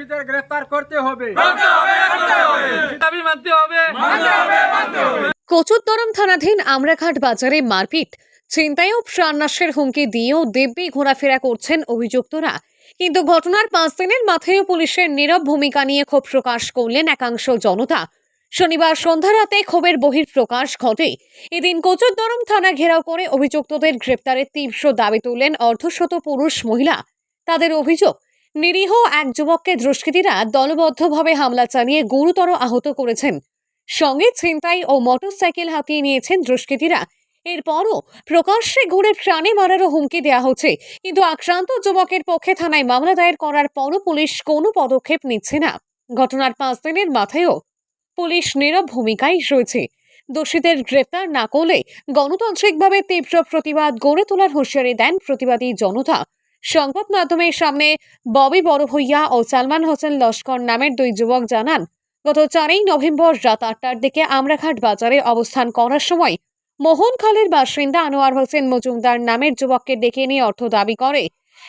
দোষীদের গ্রেফতার করতে হবে। দাবি মানতে হবে। কচুরদরম থানাধীন আমরাঘাট বাজারে মারপিট। ছিনতাই ও প্রাণনাশের হুমকি দিয়েও দিব্যি ঘোরাফেরা করছেন অভিযুক্তরা। কিন্তু ঘটনার পাঁচ দিনের মাথায়ও পুলিশের নীরব ভূমিকা নিয়ে ক্ষোভ প্রকাশ করলেন একাংশ জনতা। শনিবার সন্ধ্যা রাতে ক্ষোভের বহির প্রকাশ ঘটে এদিন কচুরদরম থানা ঘেরাও করে অভিযুক্তদের গ্রেপ্তারের তীব্র দাবি তুললেন অর্ধশত পুরুষ মহিলা। তাদের অভিযোগ নিরীহ এক যুবককে দুষ্কৃতীরা দলবদ্ধভাবে হামলা চালিয়ে গুরুতর আহত করেছেন। সঙ্গে ছিনতাই ও মোটরসাইকেল হাতিয়ে নিয়েছেন দুষ্কৃতীরা। এরপরও প্রকাশ্যে ঘুরে প্রাণে মারারও হুমকি দেওয়া হচ্ছে। কিন্তু আক্রান্ত যুবকের পক্ষে থানায় মামলা দায়ের করার পরও পুলিশ কোনো পদক্ষেপ নিচ্ছে না। ঘটনার পাঁচ দিনের মাথায়ও পুলিশ নীরব ভূমিকায় রয়েছে। দোষীদের গ্রেপ্তার না করলে গণতান্ত্রিকভাবে তীব্র প্রতিবাদ গড়ে তোলার হুঁশিয়ারি দেন প্রতিবাদী জনতা। সংবাদ মাধ্যমের সামনে ববি বড়ভূইয়া ও সালমান হোসেন লস্কর নামের দুই যুবক জানান, গত চারই নভেম্বর রাত আটটার দিকে আমরাঘাট বাজারে অবস্থান করার সময় মোহনখালের বাসিন্দা আনোয়ার হোসেন মজুমদার নামের যুবককে ডেকে নিয়ে অর্থ দাবি করে,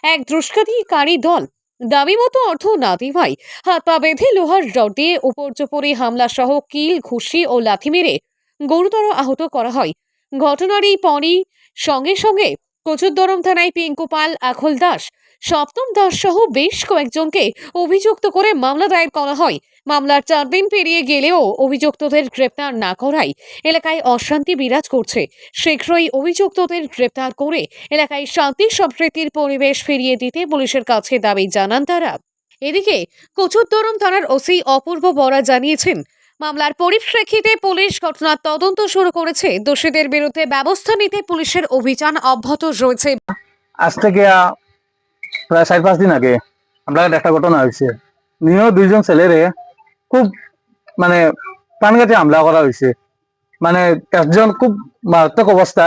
এক দুষ্কৃতিকারী দল। দাবি মতো অর্থ না দেওয়ায় হাত পা বেঁধে লোহার রড দিয়ে উপর্যুপরি হামলা সহ কিল, ঘুষি ও লাথি মেরে গুরুতর আহত করা হয়। ঘটনার এই পরই সঙ্গে সঙ্গে কচুরদরম থানায় পিঙ্কু পাল, আখল দাস, সপ্তম দাস সহ বেশ কয়েকজনকে অভিযুক্ত করে মামলা দায়ের করা হয়। মামলার চার দিন পেরিয়ে গেলেও অভিযুক্তদের গ্রেপ্তার না করায় এলাকায় অশান্তি বিরাজ করছে। শীঘ্রই অভিযুক্তদের গ্রেপ্তার করে এলাকায় শান্তি সম্প্রীতির পরিবেশ ফিরিয়ে দিতে পুলিশের কাছে দাবি জানান তারা। এদিকে কচুরদরম থানার ওসি অপূর্ব বরা জানিয়েছেন মামলার পরিপ্রেক্ষিতে পুলিশ ঘটনার তদন্ত শুরু করেছে। দোষীদের বিরুদ্ধে ব্যবস্থা নিতে পুলিশের অভিযান অব্যাহত রয়েছে। আজ থেকে প্রায় চার পাঁচ দিন আগে আমরা একটা ঘটনা হয়েছে। নিয়েও দুইজন ছেলেরে খুব মানে প্রাণঘাতী হামলা করা হয়েছে। মানে একজন খুব মারাত্মক অবস্থা,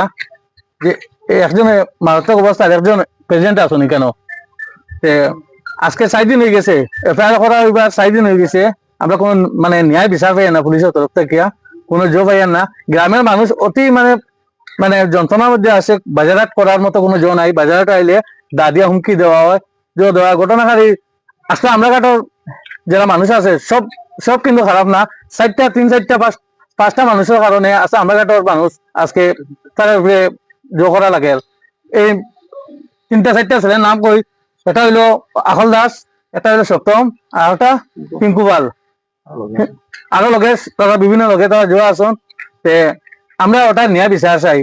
যে এই একজনে মারাত্মক অবস্থা একজন প্রেজেন্ট আসুনি কেন? আজকে চার দিন হয়ে গেছে, এফআইআর করা হইবার চার দিন হয়ে গেছে। আমরা কোনো মানে ন্যায় বিচার পাই না পুলিশের তরফ থেকে কোনো জো পাই না। গ্রামের মানুষ অতি মানে মানে যন্ত্রণার মধ্যে আছে বাজারহাট করার মতো কোনো জো নাই। বাজারহাট আইলে দাদিয়া হুমকি দেওয়া হয় জো দেওয়া ঘটনাকারী আসলে আমরা কাটার যারা মানুষ আছে সব সব কিন্তু খারাপ না। চারটা তিন চারটা পাঁচ, পাঁচটা মানুষের কারণে আছে আমরা কাটার মানুষ আজকে তার উপরে জো করা লাগে। এই তিনটা চারটা ছেলের নাম কই এটা হইল আখল দাস, এটা হইল সপ্তম আর একটা পিঙ্কু পাল আরও লগে তারা বিভিন্ন লগে তারা জোড়া আছেন তে আমরা ওটা ন্যায় বিচার চাই।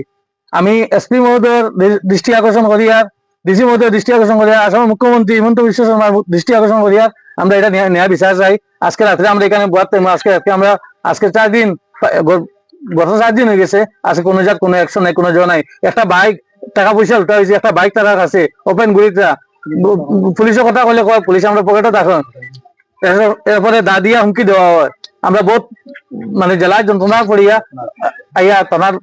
আমি এসপি মহোদয়ের দৃষ্টি আকর্ষণ করি আর ডিসি মহোদয়ের দৃষ্টি আকর্ষণ করি আসামের মুখ্যমন্ত্রী হিমন্ত বিশ্ব শর্মার দৃষ্টি আকর্ষণ করি আর আমরা এটা ন্যায় বিচার চাই। আজকে রাত্রে আমরা এখানে বুয়াতে আজকে রাত্রে আমরা, আজকে চার দিন গত চার দিন হয়ে গেছে। আজকে কোনো জাত কোনো অ্যাকশন নাই, কোনো জো নাই। একটা বাইক টাকা পয়সা উঠা হয়েছে একটা বাইক তারা কাছে ওপেন গুড়িটা পুলিশের কথা কইলে কয় পুলিশ আমরা পকেটে দেখো এর- এরপরে দাদিয়া হুমকি দেওয়া হয়। আমরা বহুত মানে জেলায় যন্ত্রণা পড়িয়া আইয়া থানার,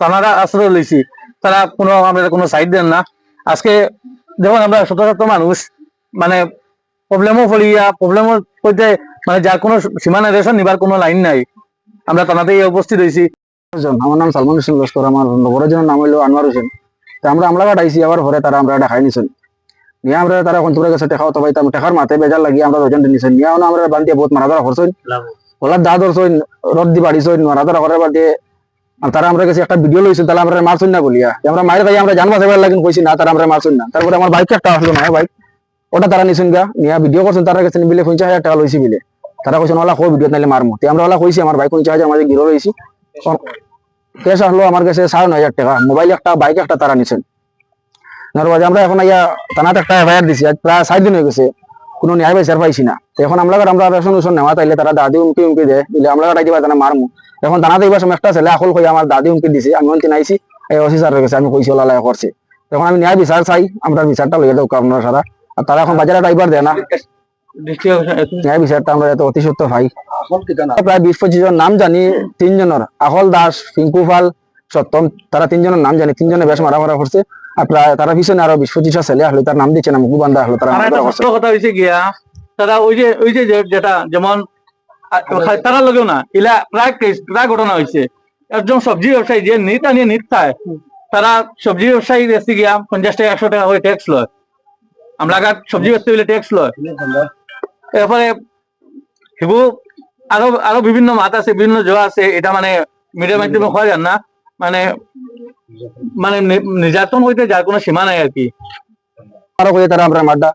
থানারা আশ্রয় লইছি। তারা কোনো, আমাদের কোনো সাইড দেন না। আজকে যখন আমরা শত শত মানুষ মানে প্রবলেমও পড়িয়া প্রবলেমও হইতে মানে যার কোনো সীমানা রেশন নিবার কোনো লাইন নাই। আমরা থানাতেই উপস্থিত হয়েছি আমার নাম সালমান হোসেন লস্কর, আমার বড়জনের নাম হইল আনোয়ার হোসেন। তো আমরা আমলা কাটাইছি আবার ঘরে তারা আমরা দেখাই নিছেন। নিয়ে আমরা তারা কন্তুরের কাছে টেকা হতো পাইতাম টেকার মাথায় বেজার লাগিয়ে আমরা দুজন নিছেন নিয়ে আমরা বান্ধিয়ে বহুত মারা ধরা করছেন ওলার দা ধরছেন রড দি বাড়িছেন মারা ধরা করার বাদে আর তারা আমরা কাছে একটা ভিডিও লইছেন তাহলে আমরা মারছেন না বলিয়া আমরা মায়ের ভাই আমরা জানবা সেবার লাগিন কইছি না তারা আমরা মারছেন না। তারপরে আমার বাইক একটা আসলো না বাইক। ওটা তারা নিছেন গা নিয়ে ভিডিও করছেন তারা কাছে বিলে পঞ্চাশ হাজার টাকা লইছি বিলে। তারা কইছেন ওলা কো ভিডিও নাইলে মারমু তে আমরা ওলা কইছি আমার বাইক পঞ্চাশ হাজার মাঝে গিরো রয়েছি কেস আসলো। আমার কাছে সাড়ে নয় হাজার টাকা। মোবাইল একটা বাইক একটা তারা নিছেন নরবাজে আমরা এখন আইয়া থানাতে একটা এফআইআর দিছি, আজ প্রায় সাত দিন হয়ে গেছে, কোনো ন্যায় বিচার পাইছি না। এখন আমরা আমরা রেশন উশন নেওয়া তাইলে তারা দাদি উমকি উমকি দেয় দিলে আমরা কাটাই দিবা তারা মারমু। এখন থানাতে এবার সময় একটা ছেলে আকল কই আমার দাদি উমকি দিছে, আমি অন্তি নাইছি এই ওসি স্যারের কাছে আমি কইছি, ওলা লাগা করছে। তখন আমি ন্যায় বিচার চাই, আমরা বিচারটা লইয়া দেবো আপনারা সারা। আর তারা এখন বাজারে ড্রাইভার দেয় না। ন্যায় বিচারটা আমরা এত অতি সত্য ভাই প্রায় বিশ পঁচিশ জন নাম জানি, তিনজনের, আহল দাস, পিঙ্কু পাল সপ্তম তারা তিনজনের নাম জানি, তিনজনে বেশ মারা মারা করছে। প্রায় তারা পিছনে আরও বিশ পঁচিশটা ছেলে আসলো তার নাম দিচ্ছে না মুকু বান্ধা আসলো তারা কথা হয়েছে গিয়া তারা ওই যে ওই যে যেটা যেমন তারা লগেও না ইলা প্রায় কেস- প্রায় ঘটনা হয়েছে একজন সবজি ব্যবসায়ী যে নিত আনিয়ে নিত খায়। তারা সবজি ব্যবসায়ী বেশি গিয়া পঞ্চাশ টাকা একশো টাকা করে ট্যাক্স লয়। আমরা আগার সবজি বেচতে হইলে ট্যাক্স লয়। এরপরে হিবু আরও আরও বিভিন্ন মাত আছে বিভিন্ন জোয়া আছে এটা মানে মিডিয়া মাধ্যমে হওয়া যান না মানে মানে নির্যাতন হইতে যার কোনো সীমা নাই আর কি। তারা আমরা মাড্ডা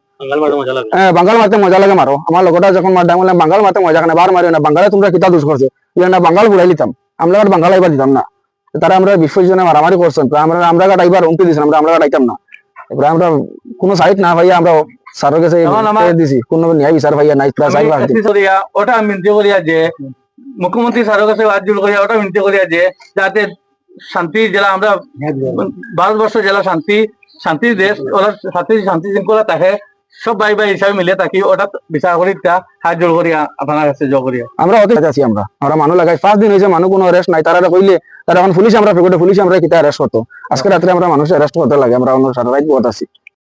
হ্যাঁ বাঙ্গাল মারতে মজা লাগে মারো। আমার লগটা যখন মাড্ডা বলে বাঙ্গাল মারতে মজা কেন? বার মারিও না। বাঙ্গালে তোমরা কিতা দোষ করছে? ইয়া না বাঙ্গাল ঘুরাই লিতাম। আমরা আর বাঙ্গাল এবার দিতাম না। তারা আমরা বিশ্বজনে মারামারি করছেন। আমরা আমরা গাট এবার হুমকি দিয়েছিলাম আমরা আমরা গাট না। এবার আমরা কোনো সাইড না ভাইয়া আমরা স্যারের কাছে দিছি। কোনো ন্যায় বিচার ভাইয়া নাই ওটা আমি মিনতি করিয়া যে মুখ্যমন্ত্রী স্যারের কাছে করিয়া ওটা মিনতি করিয়া যে যাতে শান্তি জেলা আমরা ভারতবর্ষ জেলা শান্তি শান্তির দেশ, ওরা শান্তি শান্তি শৃঙ্খলা থাকে। সব ভাই ভাই হিসাবে মিলে থাকি, ওটা বিচার করি হাত জোর করি, আপনার কাছে জোর করি। আমরা অতি আছি আমরা। আমরা মানুষ লাগাই। পাঁচ দিন হয়েছে মানুষ কোনো অ্যারেস্ট নাই। তারা কইলে, তারা এখন পুলিশ আমরা পেগোটে পুলিশ আমরা কিতা অ্যারেস্ট হতো আজকে রাত্রে আমরা মানুষ অ্যারেস্ট হতে লাগে, আমরা অন্য সারা বহুত আছি।